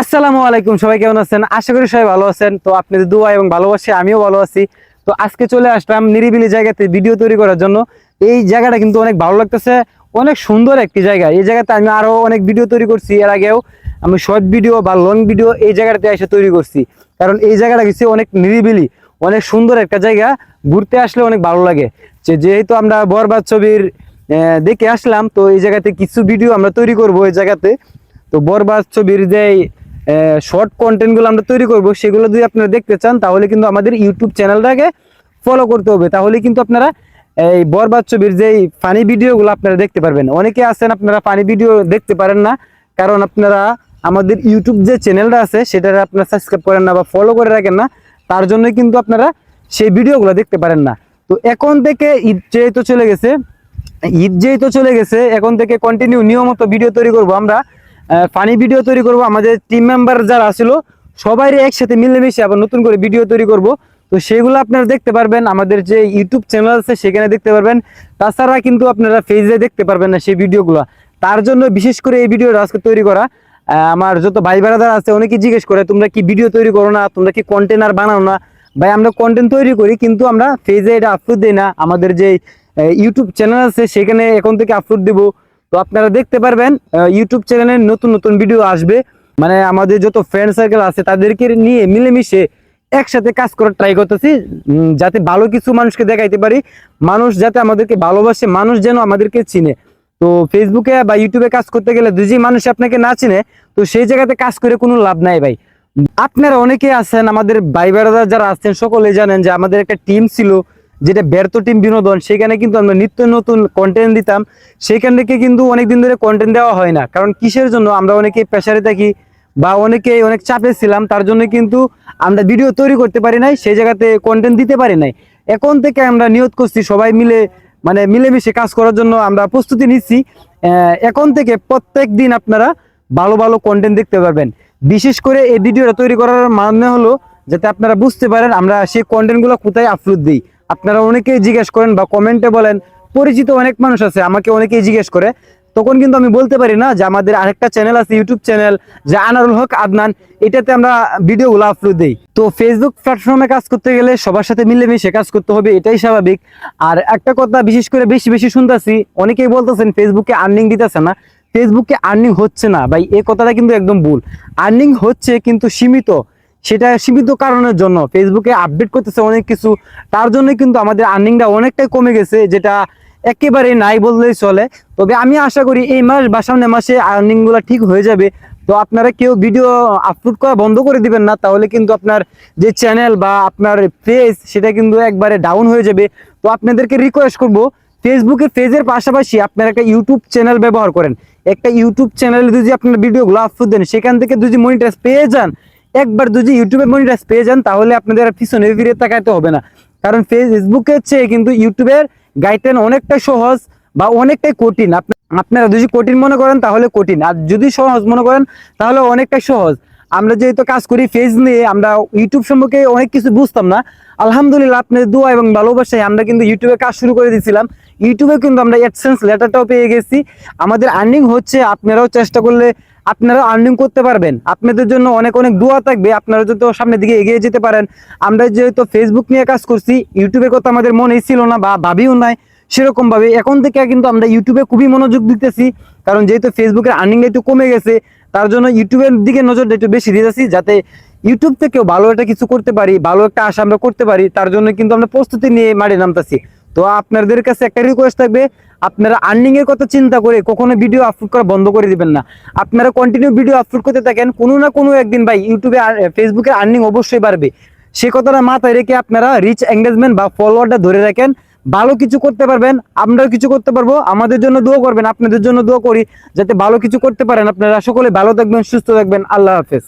আসসালামু আলাইকুম, সবাই কেমন আছেন? আশা করি সবাই ভালো আছেন। তো আপনাদের দোয়া এবং ভালোবাসে, আমিও ভালো আছি। তো আজকে চলে আসলাম নিরিবিলি জায়গাতে ভিডিও তৈরি করার জন্য। এই জায়গাটা কিন্তু অনেক ভালো লাগতেছে, অনেক সুন্দর একটি জায়গা। এই জায়গাতে আমি আরও অনেক ভিডিও তৈরি করছি। এর আগেও আমি শর্ট ভিডিও বা লং ভিডিও এই জায়গাটাতে এসে তৈরি করছি। কারণ এই জায়গাটা কিছু অনেক নিরিবিলি, অনেক সুন্দর একটা জায়গা। ঘুরতে আসলে অনেক ভালো লাগে। যে যেহেতু আমরা বরবাদ ছবির দেখে আসলাম, তো এই জায়গাতে কিছু ভিডিও আমরা তৈরি করব এই জায়গাতে। তো বরবাদ ছবির যে শর্ট কন্টেন্টগুলো আমরা তৈরি করব, সেগুলো যদি আপনারা দেখতে চান, তাহলে কিন্তু আমাদের ইউটিউব চ্যানেলটাকে ফলো করতে হবে। তাহলে কিন্তু আপনারা এই বরবাদ ছবির যে ফানি ভিডিওগুলো আপনারা দেখতে পারবেন। অনেকে আছেন, আপনারা ফানি ভিডিও দেখতে পারেন না, কারণ আপনারা আমাদের ইউটিউব যে চ্যানেলটা আছে সেটা আপনারা সাবস্ক্রাইব করেন না বা ফলো করে রাখেন না, তার জন্য কিন্তু আপনারা সেই ভিডিওগুলো দেখতে পারেন না। তো এখন থেকে ঈদ যেহেতু চলে গেছে, ঈদ যেহেতু চলে গেছে, এখন থেকে কন্টিনিউ নিয়মিত ভিডিও তৈরি করব আমরা। ফানি ভিডিও তৈরি করব। আমাদের টিম মেম্বার যারা ছিল সবাই একসাথে মিলেমিশে আবার নতুন করে ভিডিও তৈরি করব। তো সেগুলো আপনারা দেখতে পারবেন। আমাদের যে ইউটিউব চ্যানেল আছে, সেখানে দেখতে পারবেন। তাছাড়া কিন্তু আপনারা ফেসে দেখতে পারবেন না সেই ভিডিওগুলো তার জন্য বিশেষ করে এই ভিডিওটা আজকে তৈরি করা। আমার যত ভাই বেড়াদার আছে অনেকে জিজ্ঞেস করে, তোমরা কি ভিডিও তৈরি করো না? তোমরা কি কন্টেনার বানাও না? ভাই, আমরা কন্টেন্ট তৈরি করি, কিন্তু আমরা ফেজে এটা আপলোড দিই না। আমাদের যে ইউটিউব চ্যানেল আছে, সেখানে এখন থেকে আপলোড দেব। তো আপনারা দেখতে পারবেন ইউটিউব চ্যানেলে নতুন নতুন ভিডিও আসবে। মানে আমাদের যত ফ্রেন্ড সার্কেল আছে, তাদেরকে নিয়ে মিলেমিশে একসাথে কাজ করার ট্রাই করতেছি যাতে ভালো কিছু মানুষকে দেখাইতে পারি। মানুষ যাতে আমাদেরকে ভালোবাসে, মানুষ যেন আমাদেরকে চিনে। তো ফেসবুকে বা ইউটিউবে কাজ করতে গেলে দুজি মানুষ আপনাকে না চিনে, তো সেই জায়গাতে কাজ করে কোনো লাভ নাই ভাই। আপনারা অনেকে আছেন, আমাদের ভাই যারা আছেন সকলে জানেন যে আমাদের একটা টিম ছিল। যেটা ব্যর্থ টিম বিনোদন, সেখানে কিন্তু আমরা নিত্য নতুন কন্টেন্ট দিতাম। সেখান থেকে কিন্তু অনেকদিন ধরে কন্টেন্ট দেওয়া হয় না। কারণ কিসের জন্য? আমরা অনেকে প্রেশারে থাকি বা অনেকে অনেক চাপে ছিলাম, তার জন্য কিন্তু আমরা ভিডিও তৈরি করতে পারি নাই, সেই জায়গাতে কন্টেন্ট দিতে পারি নাই। এখন থেকে আমরা নিয়ত করছি, সবাই মিলে মানে মিলেমিশে কাজ করার জন্য আমরা প্রস্তুতি নিচ্ছি। এখন থেকে প্রত্যেক দিন আপনারা ভালো ভালো কন্টেন্ট দেখতে পারবেন। বিশেষ করে এই ভিডিওটা তৈরি করার মানে হলো, যাতে আপনারা বুঝতে পারেন আমরা সেই কন্টেন্টগুলো কোথায় আপলোড দিই। আপনারা অনেকেই জিজ্ঞেস করেন বা কমেন্টে বলেন, পরিচিত অনেক মানুষ আছে, আমাকে অনেকেই জিজ্ঞেস করে। তখন কিন্তু আমি বলতে পারি না যে আমাদের আরেকটা চ্যানেল আছে ইউটিউব চ্যানেল যে আনারুল হক আদনান, এটাতে আমরা ভিডিওগুলো আপলোড দিই। তো ফেসবুক প্ল্যাটফর্মে কাজ করতে গেলে সবার সাথে মিলেমিশে কাজ করতে হবে, এটাই স্বাভাবিক। আর একটা কথা বিশেষ করে বেশি বেশি শুনতেছি, অনেকেই বলতেছেন ফেসবুকে আর্নিং দিতেছে না। ফেসবুকে আর্নিং হচ্ছে না, ভাই, এ কথাটা কিন্তু একদম ভুল। আর্নিং হচ্ছে কিন্তু সীমিত। সেটা সীমিত কারণের জন্য ফেসবুকে আপডেট করতেছে অনেক কিছু। তার জন্য কিন্তু আমাদের আর্নিংটা অনেকটাই কমে গেছে, যেটা একেবারে নাই বললেই চলে। তবে আমি আশা করি এই মাস বা সামনে মাসে আর্নিংগুলা ঠিক হয়ে যাবে। তো আপনারা কেউ ভিডিও আপলোড করা বন্ধ করে দিবেন না, তাহলে কিন্তু আপনার যে চ্যানেল বা আপনার পেজ সেটা কিন্তু একবারে ডাউন হয়ে যাবে। তো আপনাদেরকে রিকোয়েস্ট করব ফেসবুকে পেজের পাশাপাশি আপনারা একটা ইউটিউব চ্যানেল ব্যবহার করেন। একটা ইউটিউব চ্যানেলে যদি আপনার ভিডিওগুলো আপলোড দেন, সেখান থেকে যদি মনিটাইজ পেয়ে যান একবার যদি ইউটিউবে মনিটাইজ পেয়ে যান, তাহলে আপনাদের আর পিছনে ফিরে তাকাইতে হবে না। কারণ ফেসবুকের চেয়ে কিন্তু ইউটিউবের গাইডলাইন অনেকটাই সহজ বা অনেকটাই কঠিন। আপনি আপনারা যদি কঠিন মনে করেন, তাহলে কঠিন। আর যদি সহজ মনে করেন, তাহলে অনেকটাই সহজ। আমরা যেহেতু কাজ করি ফেজ নিয়ে, আমরা ইউটিউব সম্পর্কে অনেক কিছু বুঝতাম না। আলহামদুলিল্লাহ, আপনাদের দোয়া এবং ভালোবাসায় আমরা কিন্তু ইউটিউবে কাজ শুরু করে দিয়েছিলাম। ইউটিউবে কিন্তু আমরা অ্যাডসেন্স লেটারটাও পেয়ে গেছি। আমাদের আর্নিং হচ্ছে, আপনারাও চেষ্টা করলে আপনারা আর্নিং করতে পারবেন। আপনাদের জন্য অনেক অনেক দোয়া থাকবে। আপনারা যদি সামনের দিকে এগিয়ে যেতে পারেন। আমরা যেহেতু ফেসবুক নিয়ে কাজ করছি ইউটিউবের কথা আমাদের মনেই ছিল না বা ভাবিও নাই সেরকম ভাবে এখন থেকে কিন্তু আমরা ইউটিউবে খুবই মনোযোগ দিতেছি। কারণ যেহেতু ফেসবুকের আর্নিংটা একটু কমে গেছে, তার জন্য ইউটিউবের দিকে নজরটা একটু বেশি দিতেছি যাতে ইউটিউব থেকেও ভালো একটা কিছু করতে পারি, ভালো একটা আশা আমরা করতে পারি, তার জন্য কিন্তু আমরা প্রস্তুতি নিয়ে মাঠে নামতেছি। তো আপনাদের কাছে একটা রিকোয়েস্ট থাকবে, আপনারা আর্নিং এর কথা চিন্তা করে কখনো ভিডিও আপলোড করা বন্ধ করে দিবেন না। আপনারা কন্টিনিউ ভিডিও আপলোড করতে থাকেন, কোনো না কোনো একদিন ভাই ইউটিউবে ফেসবুকে আর্নিং অবশ্যই বাড়বে। সে কথাটা মাথায় রেখে আপনারা রিচ এঙ্গেজমেন্ট বা ফলোয়ারটা ধরে রাখেন, ভালো কিছু করতে পারবেন, আমরাও কিছু করতে পারব, আমাদের জন্য দোয়া করবেন, আপনাদের জন্য দোয়া করি, যাতে ভালো কিছু করতে পারেন। আপনারা সকলে ভালো থাকবেন, সুস্থ থাকবেন, আল্লাহ হাফেজ।